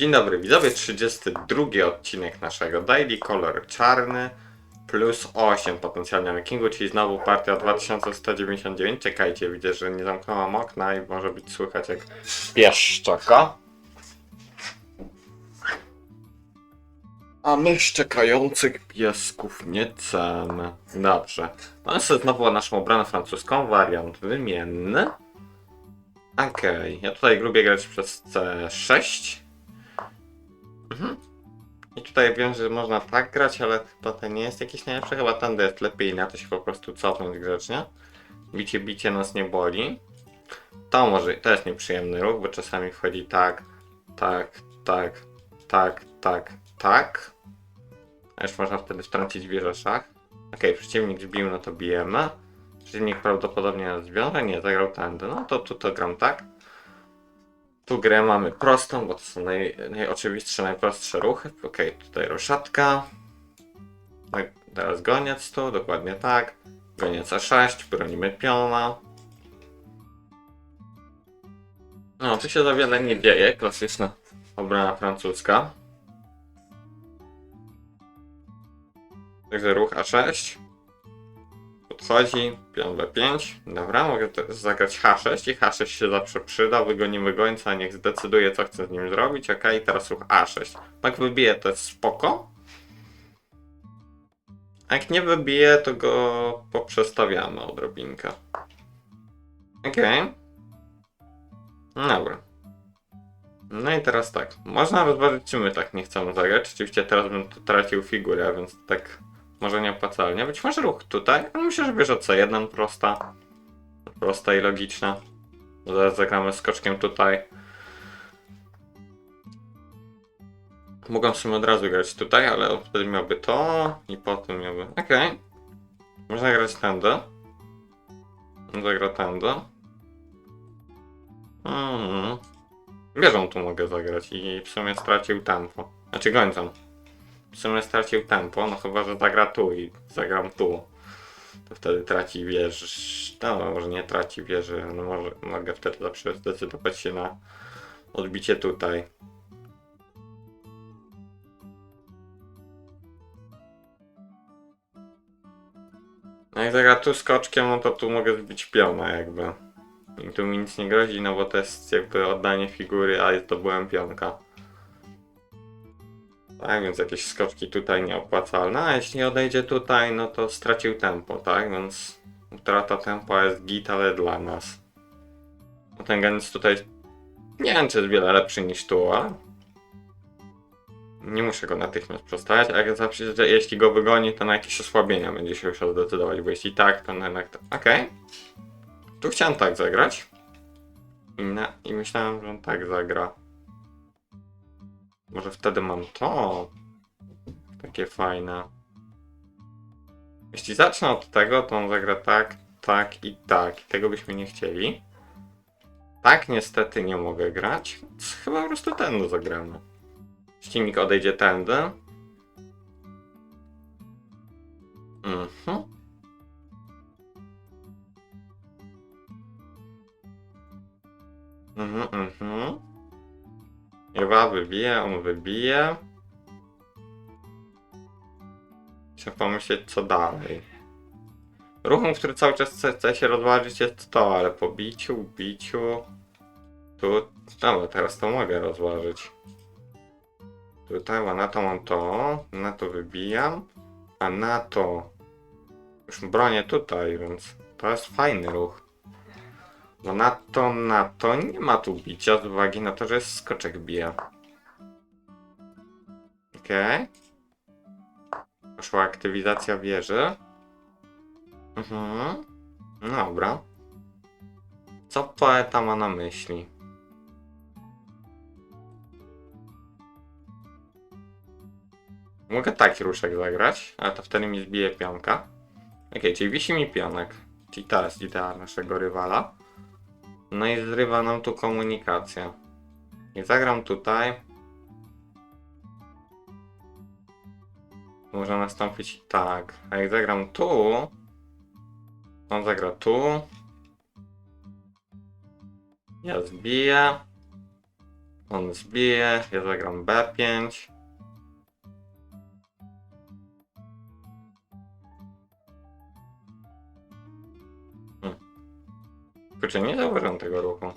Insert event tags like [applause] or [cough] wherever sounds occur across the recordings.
Dzień dobry widzowie, 32 odcinek naszego Daily, kolor czarny, plus 8 potencjalnie na Kingu, czyli znowu partia 2199. Czekajcie, widzę, że nie zamknęłam okna i może być słychać jak pieszczaka. A mysz czekających piesków nie cen. Dobrze. Mamy sobie znowu naszą obronę francuską, wariant wymienny. Okej, ja tutaj lubię grać przez C6. Mhm. I tutaj wiem, że można tak grać, ale to nie jest jakiś najlepszy. Chyba ten jest lepiej na to się po prostu cofnąć grzecznie. Bicie, bicie nas nie boli. To może, to jest nieprzyjemny ruch, bo czasami wchodzi tak, tak, tak, tak, tak, tak. A już można wtedy wtrącić wieżę szach. Okej, przeciwnik zbił, no to bijemy. Przeciwnik prawdopodobnie nas zwiąże, nie, zagrał tędy. No to tu to gram tak. Tu grę mamy prostą, bo to są naj, najoczywistsze, najprostsze ruchy. Okej, tutaj roszatka. Tak, teraz goniec tu, dokładnie tak. Goniec A6, bronimy piona. No, tu się za wiele nie dzieje, klasyczna obrona francuska. Także ruch A6. Podchodzi, pion B5. Dobra, mogę zagrać H6 i H6 się zawsze przyda. Wygonimy gońca, niech zdecyduje co chce z nim zrobić. Ok, teraz ruch A6. Jak wybije to jest spoko. A jak nie wybije, to go poprzestawiamy odrobinkę. Ok. Dobra. No i teraz tak. Można rozważyć, czy my tak nie chcemy zagrać. Oczywiście teraz bym tu tracił figurę, więc tak może nieopłacalnie. Być może ruch tutaj, ale myślę, że bierze C1 prosta. Prosta i logiczna. Zaraz zagramy skoczkiem tutaj. Mogłem sobie od razu grać tutaj, ale wtedy miałby to i potem miałby... Okej. Można grać tędy. Zagra tędy. Mhm. Wieżą tu mogę zagrać i w sumie stracił tempo. Znaczy gońcem. W sumie stracił tempo, no chyba, że zagra tu i zagram tu. To wtedy traci wież. No, może nie traci wieży, no może mogę wtedy zawsze zdecydować się na odbicie tutaj. No jak zagra tu skoczkiem, no to tu mogę zbić piona jakby. I tu mi nic nie grozi, no bo to jest jakby oddanie figury, a zdobyłem pionka. Tak, więc jakieś skoczki tutaj nieopłacalne, a jeśli odejdzie tutaj, no to stracił tempo, tak? Więc utrata tempa jest git, ale dla nas. No ten ganiec tutaj nie wiem, czy jest wiele lepszy niż tu, ale nie muszę go natychmiast przestawiać, a jak zawsze, że jeśli go wygoni, to na jakieś osłabienia będzie się musiał zdecydować, bo jeśli tak, to na jednak... Okej. Tu chciałem tak zagrać. I, na, I myślałem, że on tak zagra. Może wtedy mam to. Takie fajne. Jeśli zacznę od tego, to on zagra tak, tak i tak. I tego byśmy nie chcieli. Tak niestety nie mogę grać. Chyba po prostu tędy zagramy. Ściemnik odejdzie tędy. Wybije, on wybije. Chcę pomyśleć, co dalej. Ruchem, który cały czas chce, chce się rozważyć jest to, ale po biciu, biciu... Tu... Dobra, teraz to mogę rozważyć. Tutaj, a na to mam to, na to wybijam, a na to... Już bronię tutaj, więc to jest fajny ruch. Bo na to, na to nie ma tu bicia z uwagi na to, że jest skoczek bije. Okej. Poszła aktywizacja wieży. Mhm. Dobra. Co poeta ma na myśli? Mogę taki ruszek zagrać, ale to wtedy mi zbije pionka. Okej, czyli wisi mi pionek. Czyli jest idea naszego rywala. No i zrywa nam tu komunikację. I zagram tutaj. Może nastąpić tak. A jak zagram tu, on zagra tu. Ja zbiję. On zbije, ja zagram B5. Hmm. Kurczę, nie zauważyłem tego ruchu.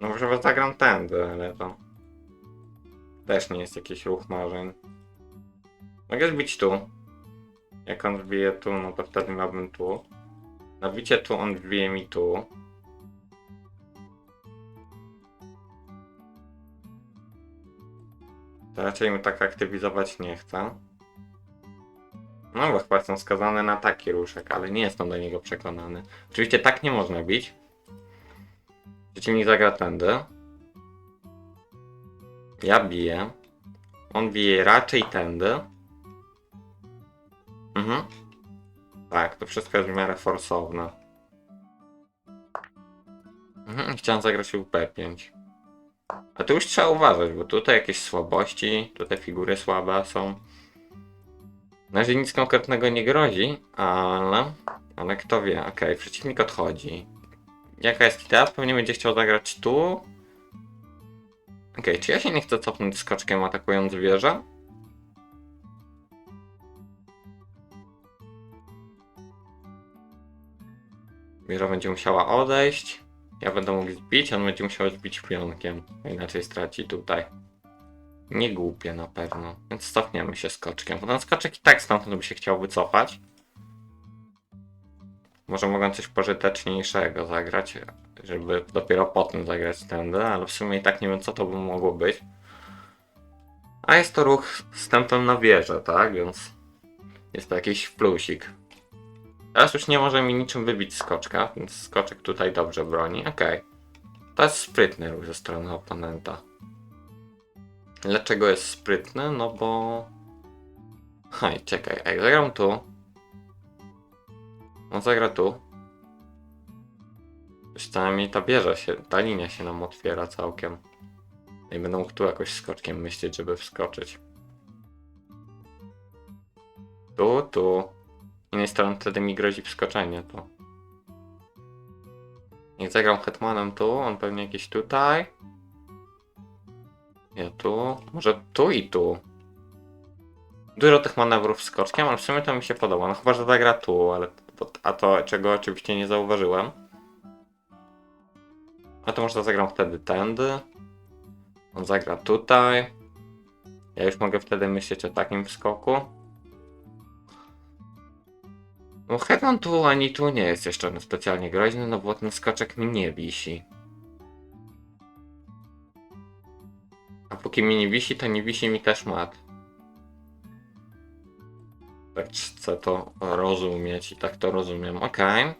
No może zagram tędy, ale to... Też nie jest jakiś ruch marzeń. Mogę zbić tu. Jak on wbije tu, no to wtedy miałbym tu. Na bicie tu on wbije mi tu. To raczej mu tak aktywizować nie chcę. No bo chyba jestem skazany na taki ruszek, ale nie jestem do niego przekonany. Oczywiście tak nie można bić. Przeciwnik zagra tędy. Ja biję. On bije raczej tędy. Mhm. Tak, to wszystko jest w miarę forsowne. Mhm, chciałem zagrać w B5. A tu już trzeba uważać, bo tutaj jakieś słabości, tutaj figury słabe są. Na razie nic konkretnego nie grozi, ale... Ale kto wie, okej, przeciwnik odchodzi. Jaka jest idea? Pewnie będzie chciał zagrać tu. Okej, czy ja się nie chcę cofnąć skoczkiem atakując wieżę? Wieża będzie musiała odejść. Ja będę mógł zbić, on będzie musiał zbić pionkiem. Inaczej straci tutaj. Nie głupie na pewno. Więc cofniemy się skoczkiem. Bo ten skoczek i tak stamtąd by się chciał wycofać. Może mogę coś pożyteczniejszego zagrać, żeby dopiero potem zagrać tędy, ale w sumie i tak nie wiem co to by mogło być. A jest to ruch z tempem na wieżę, tak? Więc jest to jakiś plusik. Teraz już nie może mi niczym wybić skoczka, więc skoczek tutaj dobrze broni. Okej. To jest sprytny ruch ze strony oponenta. Dlaczego jest sprytny? No bo... Hej, czekaj, jak zagram tu... On zagra tu. Mi ta bierze się, ta linia się nam otwiera całkiem. I będę mógł tu jakoś skoczkiem myśleć, żeby wskoczyć. Tu, tu. Z innej strony wtedy mi grozi wskoczenie tu. Jak zagram hetmanem tu, on pewnie jakiś tutaj. Ja tu. Może tu i tu. Dużo tych manewrów skoczkiem, ale w sumie to mi się podoba. No chyba, że zagra tu, ale to, a to czego oczywiście nie zauważyłem. A to może zagram wtedy tędy. On zagra tutaj. Ja już mogę wtedy myśleć o takim wskoku. No Hetman tu ani tu nie jest jeszcze specjalnie groźny, no bo ten skoczek mi nie wisi. A póki mi nie wisi, to nie wisi mi też mat. Tak chcę to rozumieć i tak to rozumiem. Okej.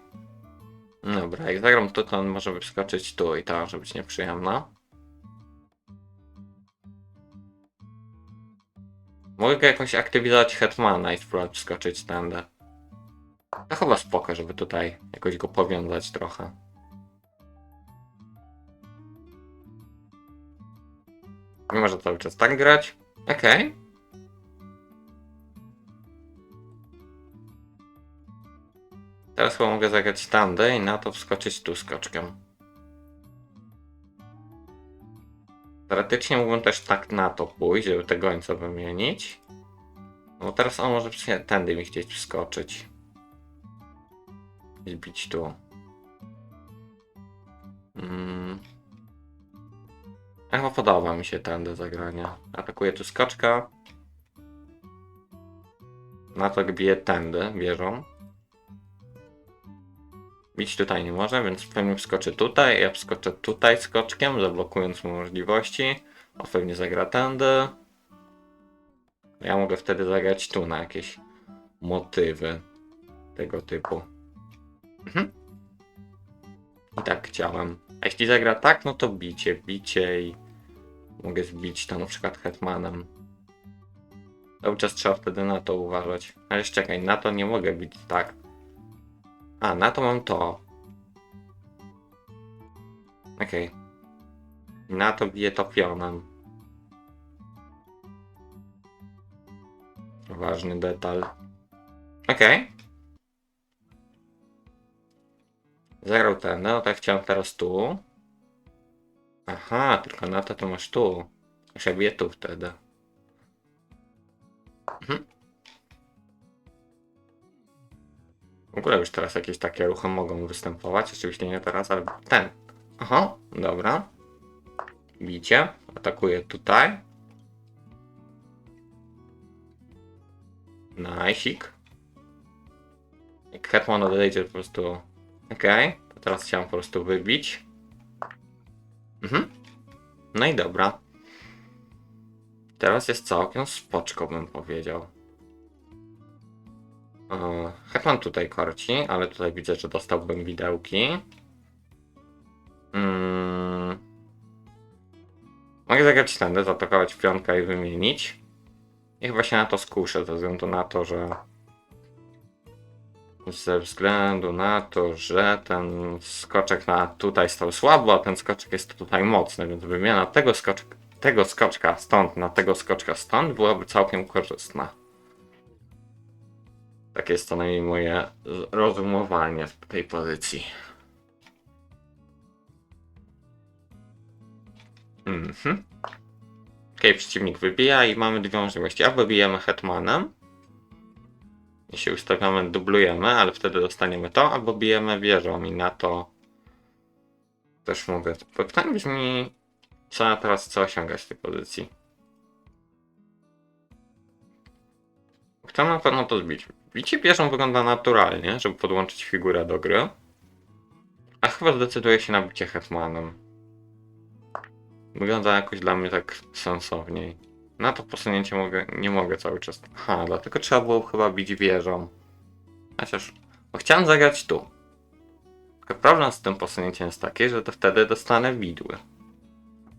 Dobra, jak zagram tu, to on może wyskoczyć tu i to może być nieprzyjemna. Mogę go jakoś aktywizować Hetmana i spróbować wskoczyć tędy. To chyba spoko, żeby tutaj jakoś go powiązać trochę. Nie może cały czas tak grać. Okej. Teraz chyba mogę zagrać standy i na to wskoczyć tu skoczkiem. Teoretycznie mógłbym też tak na to pójść, żeby te gońce wymienić. No bo teraz on może tędy mi chcieć wskoczyć. I zbić tu. Mm. Chyba podoba mi się tędy zagrania. Atakuję tu skoczka. Na to bije tędy, wieżą. Bić tutaj nie może, więc pewnie wskoczy tutaj. Ja wskoczę tutaj skoczkiem, zablokując mu możliwości. On pewnie zagra tędy. Ja mogę wtedy zagrać tu na jakieś motywy tego typu. Mhm. I tak chciałem. A jeśli zagra tak, no to bicie, bicie i mogę zbić to na przykład hetmanem. Cały czas trzeba wtedy na to uważać. Ale czekaj, na to nie mogę bić tak. A, na to mam to. Okej. Na to biję to pionem. Ważny detal. Okej. Zagrał ten, no tak chciałem teraz tu. Aha. Tylko na to to masz tu. Ja biję tu wtedy. Mhm. W ogóle już teraz jakieś takie ruchy mogą występować. Oczywiście nie teraz, ale ten. Aha, dobra. Bicie. Atakuję tutaj. Najsik. Jak Hetman odejdzie po prostu... Okej, to teraz chciałem po prostu wybić. Mhm. No i dobra. Teraz jest całkiem spoczko, bym powiedział. E, Hetman tutaj korci, ale tutaj widzę, że dostałbym widełki. Mm. Mogę zagrać tędy, zaatakować pionka i wymienić. I chyba się na to skuszę, ze względu na to, że... Ze względu na to, że ten skoczek na tutaj stał słabo, a ten skoczek jest tutaj mocny, więc wymiana tego, skoczka, tego skoczka stąd na tego skoczka stąd byłaby całkiem korzystna. Takie jest co najmniej moje rozumowanie tej pozycji. Mhm. Okej, przeciwnik wybija i mamy dwie możliwości. Albo bijemy hetmanem. I się ustawiamy, dublujemy, ale wtedy dostaniemy to, albo bijemy wieżą i na to też mogę. Pytanie brzmi, co ja teraz chcę osiągać w tej pozycji. Chcę na pewno to zbić. Bicie wieżą wygląda naturalnie, żeby podłączyć figurę do gry. A chyba zdecyduję się na bicie hetmanem. Wygląda jakoś dla mnie tak sensowniej. Na to posunięcie mogę, nie mogę cały czas. Aha, dlatego trzeba było chyba bić wieżą. Chociaż, bo chciałem zagrać tu. Tylko problem z tym posunięciem jest taki, że to wtedy dostanę widły.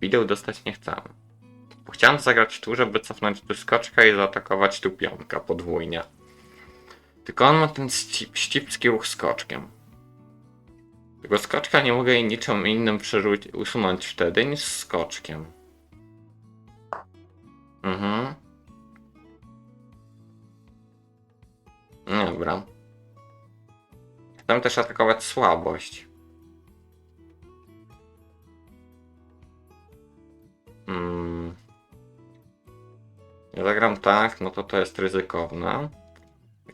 Wideł dostać nie chcemy. Bo chciałem zagrać tu, żeby cofnąć tu skoczka i zaatakować tu pionka podwójnie. Tylko on ma ten ścip, ścipski ruch skoczkiem. Tego skoczka nie mogę niczym innym usunąć wtedy niż skoczkiem. Mhm. Dobra. Chcę też atakować słabość. Mm. Ja zagram tak, no to to jest ryzykowne.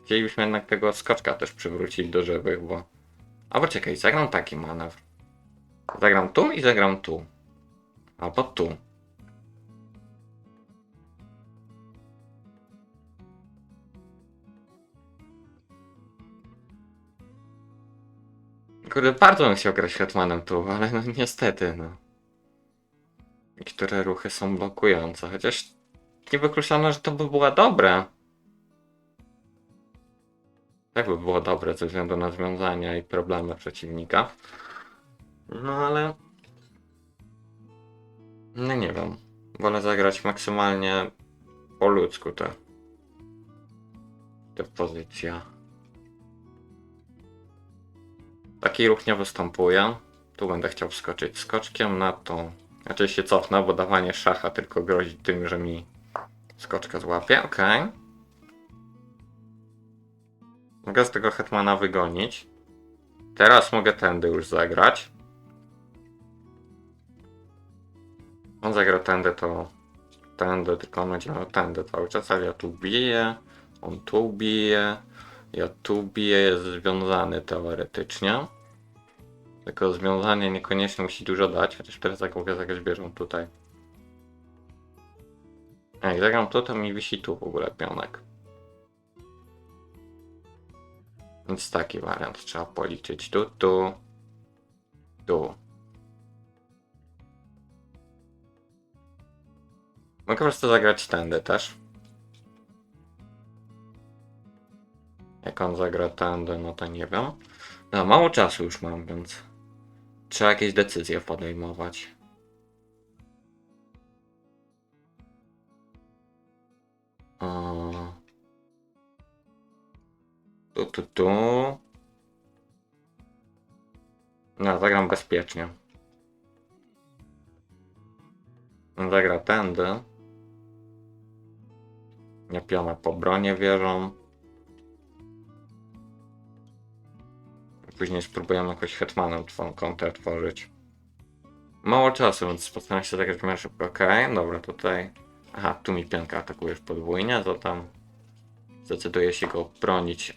Chcielibyśmy jednak tego skoczka też przywrócić do żywych, bo... Albo czekaj, zagram taki manewr. Zagram tu i zagram tu. Albo tu. Kurde, bardzo bym chciał grać Hetmanem tu, ale no niestety, no. Niektóre ruchy są blokujące, chociaż nie wykluczone, że to by było dobre. Tak by było dobre ze względu na związania i problemy przeciwnika. No ale... No nie wiem. Wolę zagrać maksymalnie po ludzku te... Te pozycja. Taki ruch nie występuje. Tu będę chciał wskoczyć skoczkiem na to. Znaczy się cofnę, bo dawanie szacha tylko grozi tym, że mi skoczka złapie. Ok. Mogę z tego hetmana wygonić. Teraz mogę tędy już zagrać. On zagra tędy, to tędy, tylko on będzie miał tędy cały czas, ale ja tu biję, on tu bije, biję, jest związany teoretycznie. Tylko związanie niekoniecznie musi dużo dać, chociaż teraz jak mogę zagrać bierzą tutaj. Jak zagram tu, to mi wisi tu w ogóle pionek. Więc taki wariant trzeba policzyć. Tu, tu, tu. Mogę po prostu zagrać tędy też. Zagra tędy, no to nie wiem. No, mało czasu już mam, więc trzeba jakieś decyzje podejmować. O. Tu, tu, tu. No, zagram bezpiecznie. Zagra tędy. Nie piona po bronie wieżą. Później spróbujemy jakoś hetmanem twą kątę tworzyć. Mało czasu, więc postaram się zagrać w miarę szybko. Okej, dobra, tutaj. Aha, tu mi pionka atakuje już podwójnie, to tam zdecyduję się go bronić,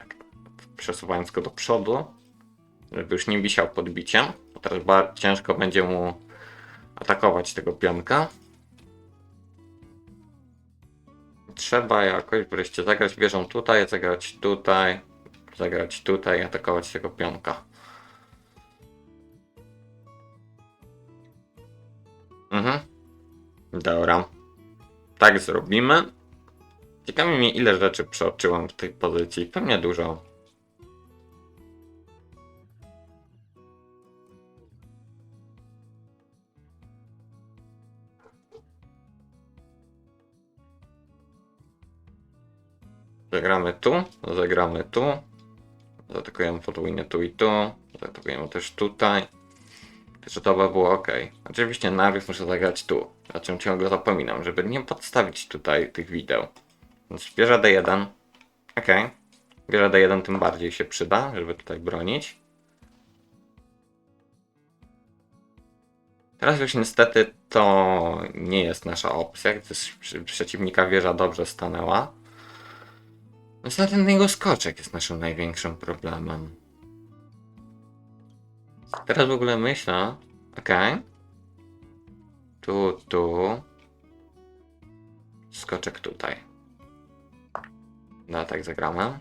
przesuwając go do przodu, żeby już nie wisiał podbiciem, bo teraz bardzo ciężko będzie mu atakować tego pionka. Trzeba jakoś wreszcie zagrać wieżą tutaj, zagrać tutaj, zagrać tutaj, atakować tego pionka. Mhm. Dobra. Tak zrobimy. Ciekawi mnie ile rzeczy przeoczyłem w tej pozycji. Pewnie dużo. Zagramy tu, zagramy tu. Zaatakujemy podwójnie tu i tu. Zaatakujemy też tutaj. Że to by było ok. Oczywiście najpierw muszę zagrać tu, o czym ciągle zapominam, żeby nie podstawić tutaj tych wideł. Więc bierze D1. Ok. Bierze D1 tym bardziej się przyda, żeby tutaj bronić. Teraz już niestety to nie jest nasza opcja, gdyż przeciwnika wieża dobrze stanęła. Ten jego skoczek jest naszym największym problemem. Teraz w ogóle myślę, okej. Tu, tu. Skoczek tutaj. No tak zagramy.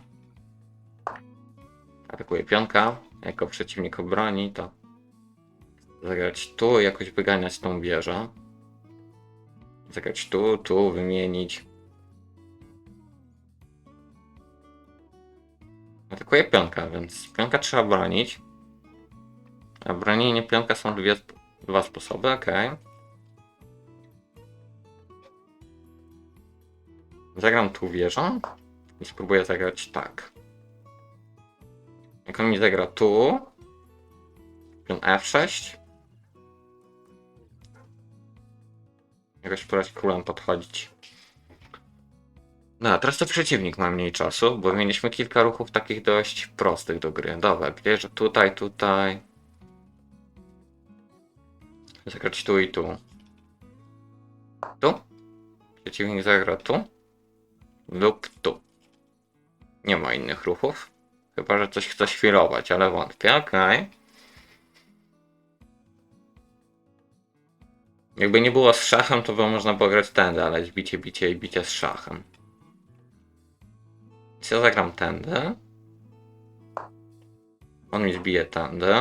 Atakuje pionka. Jako przeciwnik obroni, to zagrać tu, jakoś wyganiać tą wieżę. Zagrać tu, tu, wymienić. Atakuje pionka, więc pionka trzeba bronić. A bronienie pionka są dwie, dwa sposoby, ok. Zagram tu wieżą i spróbuję zagrać tak. Jak on mi zagra tu, pion F6. Jakoś spróbować królem podchodzić. No, a teraz to przeciwnik ma mniej czasu, bo mieliśmy kilka ruchów takich dość prostych do gry. Dobra, bierze tutaj, tutaj. Zagrać tu i tu. Tu? Przeciwnik zagra tu? Lub tu. Nie ma innych ruchów. Chyba, że coś chce świrować, ale wątpię, okej. Jakby nie było z szachem, to by można było grać tędy, ale bicie, bicie i bicie z szachem. Więc ja zagram tędy. On mi zbije tędy.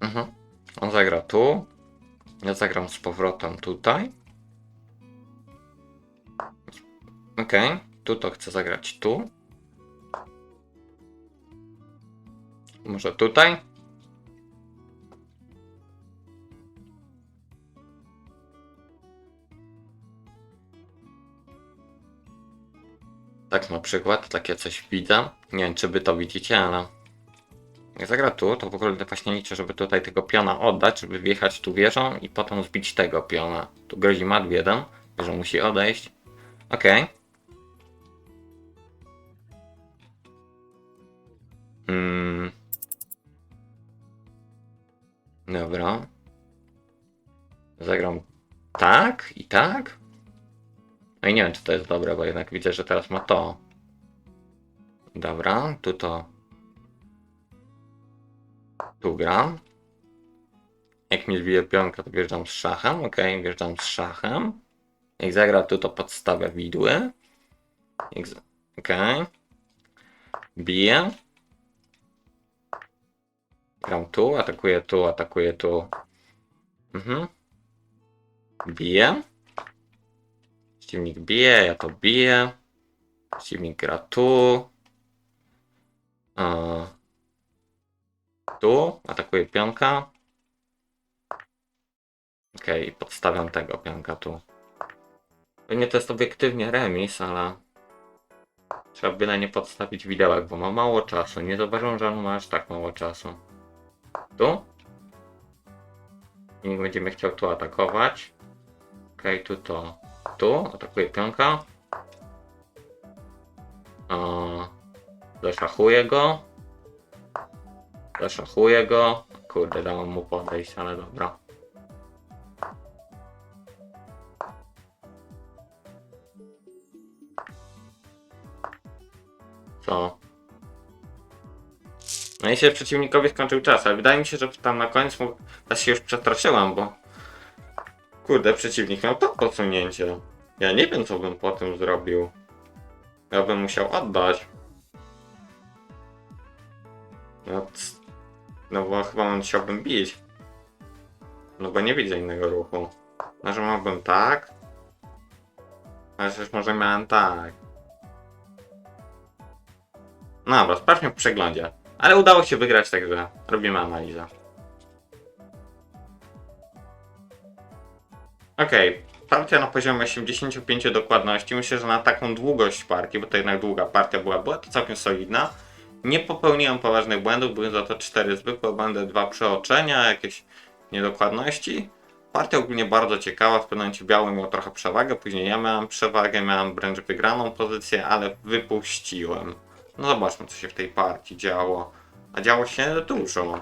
Mhm. On zagra tu. Ja zagram z powrotem tutaj. Okej. Tu to chcę zagrać tu. Może tutaj? Tak na przykład, takie coś widzę. Nie wiem, czy wy to widzicie, ale jak zagra tu, to w ogóle właśnie liczę, żeby tutaj tego piona oddać, żeby wjechać tu wieżą i potem zbić tego piona. Tu grozi mat 1, że musi odejść. Okej. Mm. Dobra. Zagram tak i tak. No i nie wiem, czy to jest dobre, bo jednak widzę, że teraz ma to. Dobra, tu to. Tu gram. Jak mi zbije pionka, to wjeżdżam z szachem. Ok, wjeżdżam z szachem. Jak zagra tu, to podstawia widły. Jak. Ok. Biję. Gram tu, atakuję tu, atakuję tu. Mhm. Biję. Przeciwnik bije, ja to biję. Przeciwnik gra tu. Tu, atakuję pionka. Okej, podstawiam tego pionka tu. Pewnie to jest obiektywnie remis, ale trzeba byle nie podstawić widełek, bo ma mało czasu. Nie zauważyłem, że on ma aż tak mało czasu. Tu. I będziemy chciał tu atakować. Okej, tu to. Tu, atakuje pionka. Zaszachuję go. Zaszachuję go. Kurde, dałem mu podejść, ale dobra. Co? No i się przeciwnikowi skończył czas, ale wydaje mi się, że tam na końcu ja się już przestraszyłam, bo kurde, przeciwnik miał to posunięcie. Ja nie wiem, co bym po tym zrobił. Ja bym musiał oddać. No, no bo chyba musiałbym bić. No bo nie widzę innego ruchu. Może mógłbym tak? Ale przecież może miałem tak. No dobra, sprawdźmy w przeglądzie. Ale udało się wygrać, także robimy analizę. Okej, partia na poziomie 85 dokładności. Myślę, że na taką długość partii, bo to jednak długa partia była, była to całkiem solidna. Nie popełniłem poważnych błędów, były za to 4 zwykłe błędy, 2 przeoczenia, jakieś niedokładności. Partia ogólnie bardzo ciekawa, w pewnym momencie biały miał trochę przewagę, później ja miałem przewagę, miałem wręcz wygraną pozycję, ale wypuściłem. No zobaczmy, co się w tej partii działo. A działo się dużo.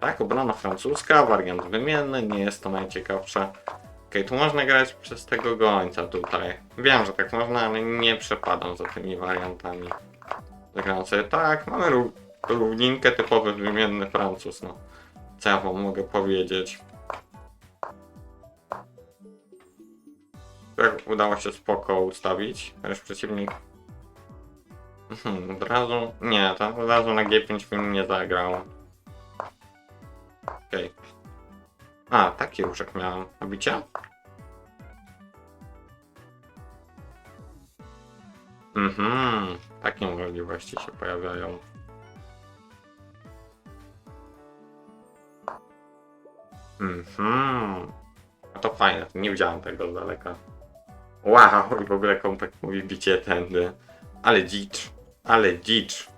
Tak, obrona francuska, wariant wymienny, nie jest to najciekawsze. Okej, tu można grać przez tego gońca tutaj. Wiem, że tak można, ale nie przepadam za tymi wariantami. Zagram sobie tak, mamy ró- równinkę typowy wymienny Francuz, no. Co ja wam mogę powiedzieć? Tak, udało się spoko ustawić, chociaż przeciwnik Mhm, od razu. Nie, to od razu na G5 film nie zagrał. Okej. A, taki ruszek miałem. A bicia? Mhm, takie możliwości się pojawiają. Mhm. A to fajne, nie widziałem tego z daleka. Wow, i w ogóle kompakt mówi bicie tędy. Ale dzicz, ale dzicz.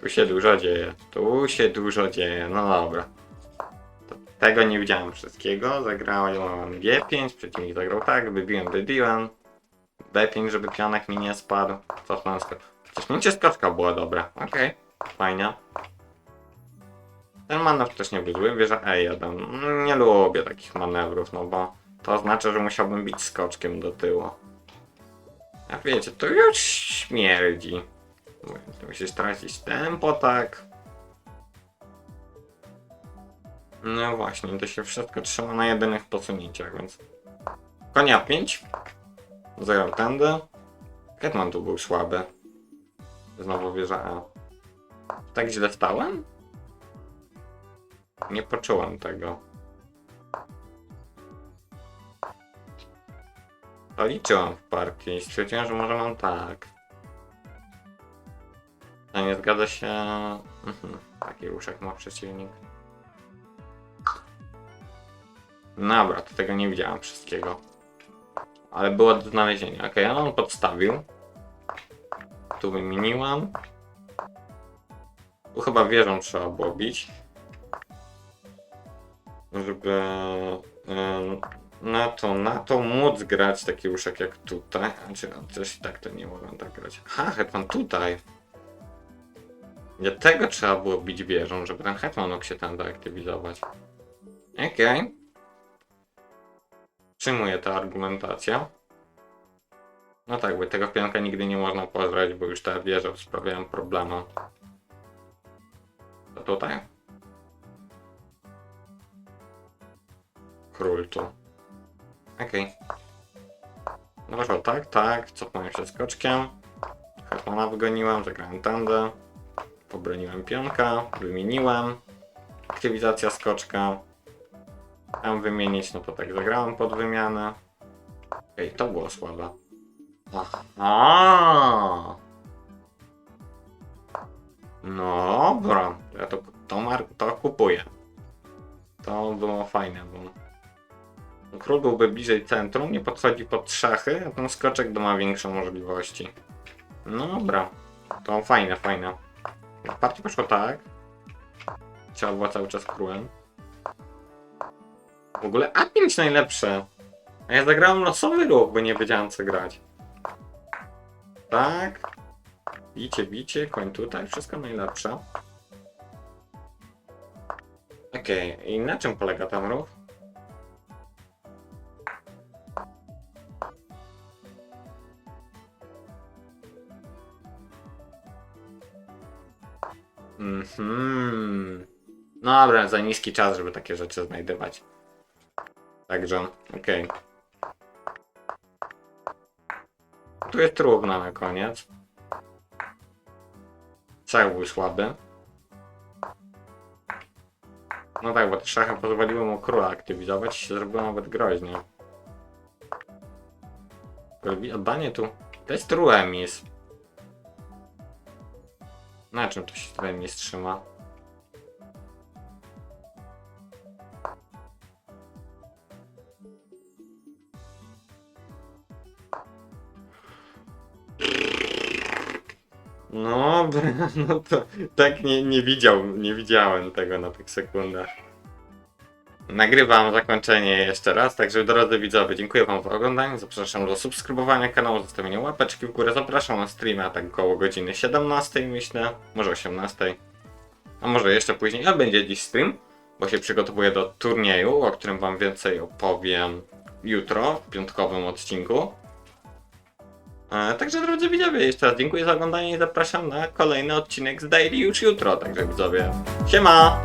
Tu się dużo dzieje, tu się dużo dzieje, no dobra. To, tego nie widziałem wszystkiego, zagrałem G5, przeciwnik zagrał tak, wybiłem, wybiłem. D5, żeby pionek mi nie spadł. Cofnąłem skok. Cofnięcie skoczka było dobre, okej, fajnie. Ten manewr też nie był zły, wieża E1. Nie lubię takich manewrów, no bo to oznacza, że musiałbym bić skoczkiem do tyłu. A wiecie, to już śmierdzi. Musisz tracić tempo, tak? No właśnie, to się wszystko trzyma na jedynych posunięciach, więc... Konia 5. Zagrał tędy. Hetman tu był słaby. Znowu wieża E. Tak źle stałem? Nie poczułem tego. To liczyłem w partii stwierdziłem, że może mam tak. A nie zgadza się. Mhm. Taki ruszek ma przeciwnik. Dobra, to tego nie widziałem wszystkiego. Ale było do znalezienia. Ok, ja on podstawił. Tu wymieniłam. Tu chyba wieżą trzeba było bić żeby na to, na to móc grać taki uszek jak tutaj. Znaczy, coś tak to nie mogłem tak grać. Ha, hetman tutaj. Nie tego trzeba było bić wieżą, żeby ten hetman mógł się tam deaktywizować. Okej. Przyjmuję tę argumentację. No tak, bo tego pionka nigdy nie można pozdrawiać, bo już te wieże sprawiają problemy. To tutaj? Król tu. Okej. No wyszło tak, tak, cofnąłem się skoczkiem. Hetmana wygoniłem, zagrałem tędy. Pobroniłem pionka, wymieniłem. Aktywizacja skoczka. Chciałem wymienić, no to tak zagrałem pod wymianę. Okej, to było słabe. Aha! No dobra, ja to, to, mar- to kupuję. To było fajne, bo król byłby bliżej centrum, nie podchodzi pod szachy, a ten skoczek ma większe możliwości. No dobra, to fajne, fajne. W partii poszło tak. Trzeba była cały czas królem. W ogóle A5 najlepsze. A ja zagrałem losowy ruch, bo nie wiedziałem co grać. Tak. Bicie, bicie, koń tutaj, wszystko najlepsze. Okej, i na czym polega ten ruch? Dobra, za niski czas, żeby takie rzeczy znajdywać. Także, okej. Tu jest równo na koniec. Szach był słaby. No tak, bo te szachy pozwoliły mu króla aktywizować i się zrobiło nawet groźnie. Oddanie tu. To jest remis. Na czym to się remis trzyma? No, [laughs] no to tak nie, nie widział, nie widziałem tego na tych sekundach. Nagrywam zakończenie jeszcze raz, także drodzy widzowie, dziękuję wam za oglądanie, zapraszam do subskrybowania kanału, zostawienia łapeczki w górę, zapraszam na streama tak około godziny 17 myślę, może 18, a może jeszcze później, a będzie dziś stream, bo się przygotowuję do turnieju, o którym wam więcej opowiem jutro, w piątkowym odcinku. Także drodzy widzowie, jeszcze raz dziękuję za oglądanie i zapraszam na kolejny odcinek z Daily już jutro. Także widzowie, siema!